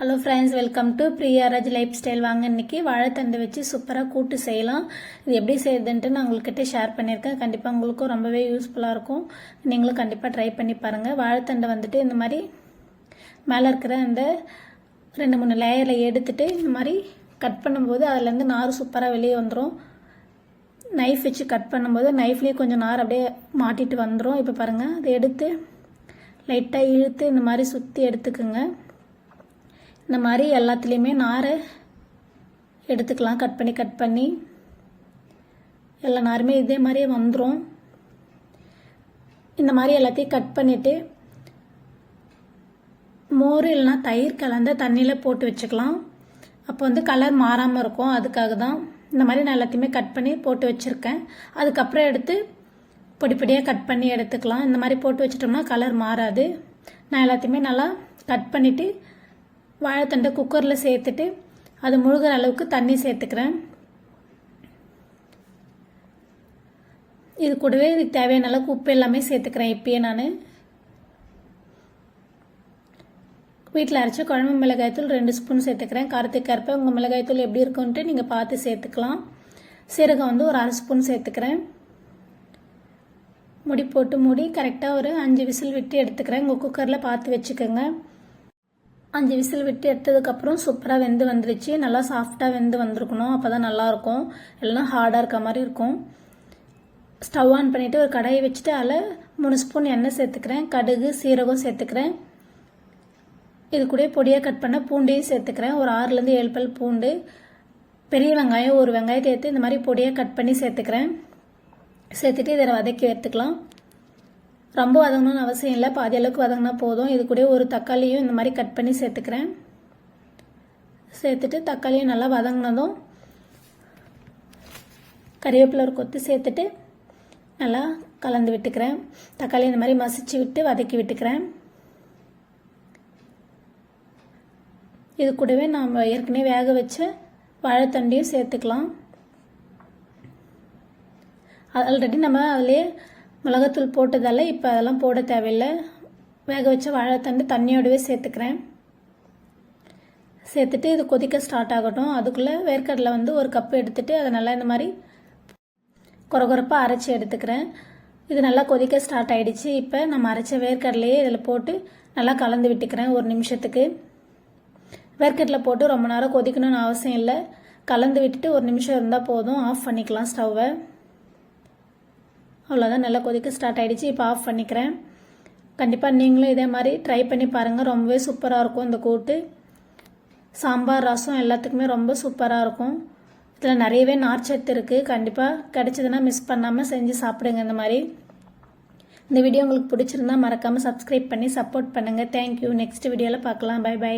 Hello friends welcome to Priyaraj lifestyle வாங்க இன்னைக்கு வாழைத்தண்டு வச்சு சூப்பராக கூட்டு செய்யலாம். இது எப்படி செய்யுதுன்ட்டு நான் உங்கள்கிட்ட ஷேர் பண்ணியிருக்கேன். கண்டிப்பாக உங்களுக்கும் ரொம்பவே யூஸ்ஃபுல்லாக இருக்கும். நீங்களும் கண்டிப்பாக ட்ரை பண்ணி பாருங்கள் வாழைத்தண்டை வந்துட்டு இந்த மாதிரி மேலே இருக்கிற அந்த ரெண்டு மூணு லேயரில் எடுத்துட்டு இந்த மாதிரி கட் பண்ணும்போது அதுலேருந்து நார் சூப்பராக வெளியே வந்துடும் நைஃப் வச்சு கட் பண்ணும்போது நைஃப்லேயே கொஞ்சம் நார் அப்படியே மாட்டிட்டு வந்துடும் இப்போ பாருங்கள் அதை எடுத்து லைட்டாக இழுத்து இந்த மாதிரி சுற்றி எடுத்துக்குங்க. இந்த மாதிரி எல்லாத்துலேயுமே நாரை எடுத்துக்கலாம். கட் பண்ணி கட் பண்ணி. எல்லா நாருமே இதே மாதிரியே வந்துடும் இந்த மாதிரி எல்லாத்தையும் கட் பண்ணிவிட்டு மோர் இல்லைனா தயிர் கலந்த தண்ணியில் போட்டு வச்சுக்கலாம். அப்போ வந்து கலர் மாறாமல் இருக்கும். அதுக்காக தான் இந்த மாதிரி நான் எல்லாத்தையுமே கட் பண்ணி போட்டு வச்சுருக்கேன். அதுக்கப்புறம் எடுத்து பொடிப்பொடியாக கட் பண்ணி எடுத்துக்கலாம். இந்த மாதிரி போட்டு வச்சிட்டோம்னா கலர் மாறாது. நான் எல்லாத்தையுமே நல்லா கட் பண்ணிவிட்டு வாழைத்தண்டை குக்கரில் சேர்த்துட்டு அது முழுகிற அளவுக்கு தண்ணி சேர்த்துக்கிறேன். இது கூடவே இதுக்கு தேவையான அளவுக்கு உப்பு எல்லாமே சேர்த்துக்கிறேன் இப்பயே நான். வீட்டில் அரைச்ச குழம்பு மிளகாய்த்தூள் ரெண்டு ஸ்பூன் சேர்த்துக்கிறேன். காரத்துக்கு கருப்பை உங்கள் மிளகாய்த்தூள் எப்படி இருக்குன்ட்டு நீங்கள் பார்த்து சேர்த்துக்கலாம். சீரகம் வந்து ஒரு அரை ஸ்பூன் சேர்த்துக்கிறேன். முடி போட்டு மூடி கரெக்டாக ஒரு அஞ்சு விசில் விட்டு எடுத்துக்கிறேன். உங்கள் குக்கரில் பார்த்து வச்சுக்கோங்க. அஞ்சு விசில் விட்டு எடுத்ததுக்கப்புறம் சூப்பராக வெந்து வந்துருச்சு. நல்லா சாஃப்டாக வெந்து வந்திருக்கணும். அப்போ தான் நல்லாயிருக்கும் இல்லைனா ஹார்டாக இருக்க மாதிரி இருக்கும். ஸ்டவ் ஆன் பண்ணிவிட்டு ஒரு கடாயை வச்சுட்டு அதில் மூணு ஸ்பூன் எண்ணெய் சேர்த்துக்கிறேன். கடுகு சீரகம் சேர்த்துக்கிறேன். இது கூட பொடியாக கட் பண்ண பூண்டையும் சேர்த்துக்கிறேன். ஒரு ஆறுலேருந்து ஏழு பல் பூண்டு. பெரிய வெங்காயம் ஒரு வெங்காயத்தை எடுத்து இந்த மாதிரி பொடியாக கட் பண்ணி சேர்த்துக்கிறேன். சேர்த்துட்டு இதை வதக்கி எடுத்துக்கலாம். ரொம்ப வதங்கணும்னு அவசியம் இல்லை. பாதி அளவுக்கு வதங்கினா போதும். இது கூட ஒரு தக்காளியும் இந்த மாதிரி கட் பண்ணி சேர்த்துக்கிறேன். சேர்த்துட்டு தக்காளியும் நல்லா வதங்கினதும் கறிவேப்பிலை ஒரு கொத்து சேர்த்துட்டு நல்லா கலந்து விட்டுக்கிறேன். தக்காளி இந்த மாதிரி மசிச்சு விட்டு வதக்கி விட்டுக்கிறேன். இது கூடவே நாம் ஏற்கனவே வேக வச்ச வாழைத்தண்டையும் சேர்த்துக்கலாம். ஆல்ரெடி நம்ம அதிலே மிளகாத்தூள் போட்டதால் இப்போ அதெல்லாம் போட தேவையில்லை. வேக வச்ச வாழைத்தண்டு தண்ணியோடவே சேர்த்துக்கிறேன். சேர்த்துட்டு இது கொதிக்க ஸ்டார்ட் ஆகட்டும். அதுக்குள்ளே வேர்க்கடலை வந்து ஒரு கப்பு எடுத்துகிட்டு அதை நல்லா இந்த மாதிரி குறகுறப்பாக அரைச்சி எடுத்துக்கிறேன். இது நல்லா கொதிக்க ஸ்டார்ட் ஆகிடுச்சு இப்போ நம்ம அரைச்ச வேர்க்கடலையே இதில் போட்டு நல்லா கலந்து விட்டுக்கிறேன் ஒரு நிமிஷத்துக்கு. வேர்க்கடலை போட்டு ரொம்ப நேரம் கொதிக்கணும்னு அவசியம் இல்லை. கலந்து விட்டுட்டு ஒரு நிமிஷம் இருந்தால் போதும். ஆஃப் பண்ணிக்கலாம் ஸ்டவ்வை. அவ்வளோதான் நல்லா கொதிக்க ஸ்டார்ட் ஆகிடுச்சு இப்போ ஆஃப் பண்ணிக்கிறேன். கண்டிப்பாக நீங்களும் இதே மாதிரி ட்ரை பண்ணி பாருங்கள் ரொம்பவே சூப்பராக இருக்கும் இந்த கூட்டு. சாம்பார் ரசம் எல்லாத்துக்குமே ரொம்ப சூப்பராக இருக்கும். இதில் நிறையவே நார்ச்சத்து இருக்குது கண்டிப்பாக கிடைச்சதுன்னா மிஸ் பண்ணாமல் செஞ்சு சாப்பிடுங்க இந்த மாதிரி. இந்த வீடியோ உங்களுக்கு பிடிச்சிருந்தா மறக்காமல் சப்ஸ்கிரைப் பண்ணி சப்போர்ட் பண்ணுங்கள் தேங்க்யூ நெக்ஸ்ட் வீடியோவில் பார்க்கலாம். By by